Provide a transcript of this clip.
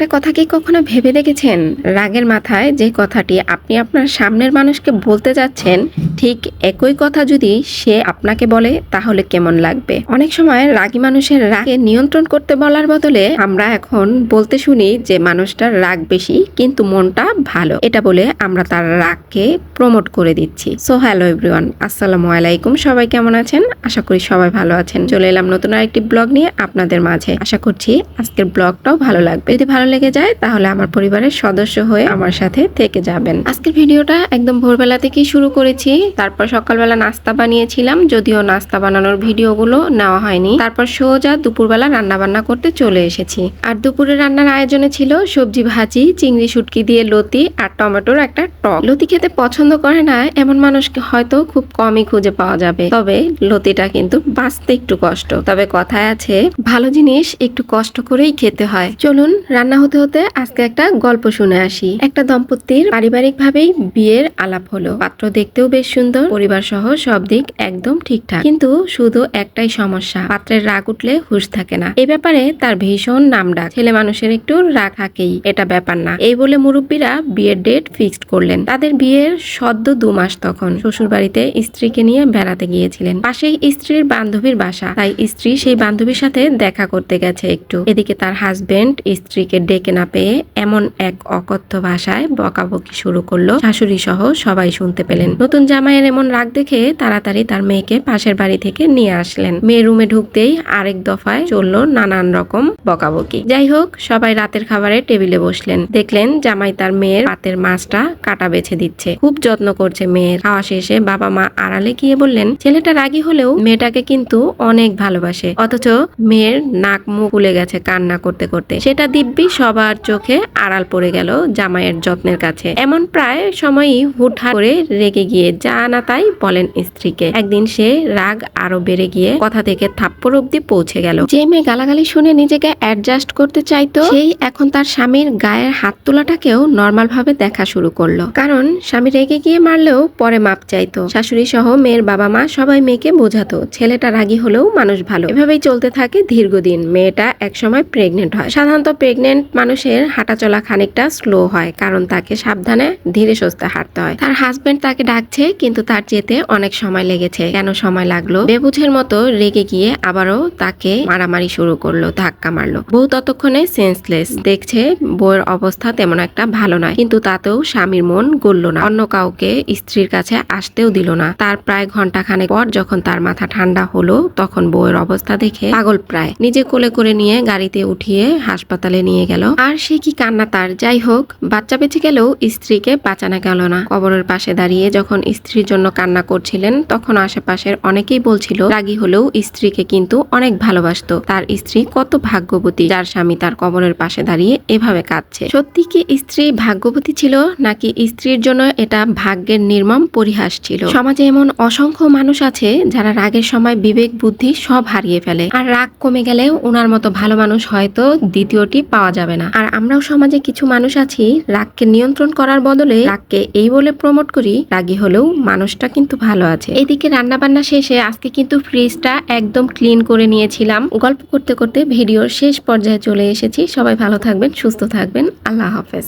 একটা কথা কি কখনো ভেবে দেখেছেন? রাগের মাথায় যে কথাটি আপনি আপনার সামনের মানুষকে বলতে যাচ্ছেন, ঠিক একই কথা যদি সে আপনাকে বলে, তাহলে কেমন লাগবে? অনেক সময় রাগী মানুষের রাগে নিয়ন্ত্রণ করতে বলার বদলে আমরা এখন বলতে শুনি যে মানুষটার রাগ বেশি, কিন্তু মনটা ভালো। এটা বলে আমরা তার রাগকে প্রমোট করে দিচ্ছি। সো হ্যালো এভরিওয়ান আসসালামু আলাইকুম। সবাই কেমন আছেন? আশা করি সবাই ভালো আছেন। চলে এলাম নতুন আরেকটি ব্লগ নিয়ে আপনাদের মাঝে। আশা করছি আজকের ব্লগটাও ভালো লাগবে। যদি ভালো লেগে যায়, তাহলে আমার পরিবারের সদস্য হয়ে আমার সাথে থেকে যাবেন। আজকের ভিডিওটা একদম ভোরবেলা থেকেই শুরু করেছি। তারপর সকালবেলা নাস্তা বানিয়েছিলাম, যদিও নাস্তা বানানোর ভিডিওগুলো নেওয়া হয়নি। তারপর সোজা দুপুরবেলা রান্না বান্না করতে চলে এসেছি। আর দুপুরে রান্নার আয়োজনে ছিল সবজি ভাজি, চিংড়ি শুটকি দিয়ে লতি আর টমেটোর একটা টক। লতি খেতে পছন্দ করে না, এমন মানুষকে হয়তো খুব কমই খুঁজে পাওয়া যাবে। তবে লতিটা কিন্তু বাঁচতে একটু কষ্ট। তবে কথায় আছে, ভালো জিনিস একটু কষ্ট করেই খেতে হয়। চলুন, রান্না হতে হতে আজকে একটা গল্প শুনে আসি। একটা দম্পতির পারিবারিক ভাবেই বিয়ের আলাপ হলো। পাত্র দেখতেও বেশ সুন্দর পরিবার সহ সব দিক একদম ঠিকঠাক। কিন্তু শুধু একটাই সমস্যা, পাত্রের রাগ উঠলে হুশ থাকে না। এই ব্যাপারে তার ভীষণ নাম ডাক ছেলে মানুষের একটু রাগ থাকেই, এটা ব্যাপার না। এই বলে মুরব্বীরা বিয়ের ডেট ফিক্সড করলেন। তাদের বিয়ের সদ্য দু মাস তখন। শ্বশুর বাড়িতে স্ত্রীকে নিয়ে বেড়াতে গিয়েছিলেন। পাশেই স্ত্রীর বান্ধবীর বাসা। তাই স্ত্রী সেই বান্ধবীর সাথে দেখা করতে গেছে একটু। এদিকে তার হাজবেন্ড স্ত্রীকে ডেকে না পেয়ে এমন এক অকথ্য ভাষায় বকাবকি শুরু করল শাশুড়ি সহ সবাই শুনতে পেলেন। নতুন জামাইয়ের এমন রাগ দেখে তাড়াতাড়ি তার মেয়েকে পাশের বাড়ি থেকে নিয়ে আসলেন। মেয়ে রুমে ঢুকতেই আরেক দফায় চলল নানান রকম বকাবকি। যাই হোক, সবাই রাতের খাবারে টেবিলে বসলেন। দেখলেন জামাই তার মেয়ের পাতের মাছটা কাটা বেছে দিচ্ছে। খুব যত্ন করছে মেয়ের। খাওয়া শেষে বাবা মা আড়ালে গিয়ে বললেন, ছেলেটা রাগী হলেও মেয়েটাকে কিন্তু অনেক ভালোবাসে। অথচ মেয়ের নাক মুখ গেছে কান্না করতে করতে। সেটা দিব্যি সবার চোখে আড়াল পড়ে গেল জামাইয়ের যত্নের কাছে। এমন প্রায় সময়ই হুটহাট করে রেগে গিয়ে যা না তাই বলেন স্ত্রীকে। একদিন সে রাগ আরও বেড়ে গিয়ে কথা থেকে থাপ্পড় অব্দি পৌঁছে গেল। যে মেয়ে গালাগালি শুনে নিজেকে অ্যাডজাস্ট করতে চাইতো, সেই এখন তার স্বামীর গায়ের হাত তোলাটাকেও নর্মাল ভাবে দেখা শুরু করল। কারণ স্বামী রেগে গিয়ে মারলেও পরে মাপ চাইতো। শাশুড়ি সহ মেয়ের বাবা মা সবাই মেয়েকে বোঝাতো, ছেলেটা রাগী হলেও মানুষ ভালো। এভাবেই চলতে থাকে দীর্ঘদিন। মেয়েটা একসময় প্রেগনেন্ট হয়। সাধারণত প্রেগনেন্ট মানুষের হাঁটাচলা খানিকটা স্লো হয়, কারণ তাকে সাবধানে ধীরে সুস্থে হাঁটতে হয়। তার হাজবেন্ড তাকে ডাকছে, কিন্তু তার যেতে অনেক সময় লেগেছে। কেন সময় লাগল? বেবুঝের মতো রেগে গিয়ে আবারও তাকে মারামারি শুরু করল, ধাক্কা মারলো। বউ ততক্ষণে সেন্সলেস দেখছে, বউয়ের অবস্থা তেমন একটা ভালো নয়, কিন্তু তাতেও স্বামীর মন গলল না। অন্য কাউকে স্ত্রীর কাছে আসতেও দিল না। তার প্রায় ঘণ্টা খানেক পর যখন তার মাথা ঠান্ডা হলো, তখন বউয়ের অবস্থা দেখে পাগল প্রায়। নিজে কোলে করে নিয়ে গাড়িতে উঠিয়ে হাসপাতালে নিয়ে গেল। আর সে কি কান্না তার? যাই হোক, বাচ্চা বেঁচে গেলেও স্ত্রীকে বাঁচানো গেল না। কবরের পাশে দাঁড়িয়ে যখন স্ত্রীর জন্য কান্না করছিলেন, তখন আশেপাশের অনেকেই বলছিল, রাগী হলেও স্ত্রীকে কিন্তু অনেক ভালোবাসতো। তার স্ত্রী কত ভাগ্যবতী। যার স্বামী তার কবরের পাশে দাঁড়িয়ে এভাবে কাঁদছে। সত্যি কি স্ত্রী ভাগ্যবতী ছিল? নাকি স্ত্রীর জন্য এটা ভাগ্যের নির্মম পরিহাস ছিল? সমাজে এমন অসংখ্য মানুষ আছে, যারা রাগের সময় বিবেক, বুদ্ধি সব হারিয়ে ফেলে। আর রাগ কমে গেলে ওনার মতো ভালো মানুষ হয়তো দ্বিতীয়টি পাওয়া যাবে না। আর আমরাও সমাজে কিছু মানুষ আছি, রাগকে নিয়ন্ত্রণ করার বদলে রাগকে এই বলে প্রমোট করি, রাগি হলেও মানুষটা কিন্তু ভালো আছে। এদিকে রান্না বান্না শেষে আজকে কিন্তু ফ্রিজটা একদম ক্লিন করে নিয়েছিলাম। গল্প করতে করতে ভিডিওর শেষ পর্যায়ে চলে এসেছি। সবাই ভালো থাকবেন, সুস্থ থাকবেন। আল্লাহ হাফেজ।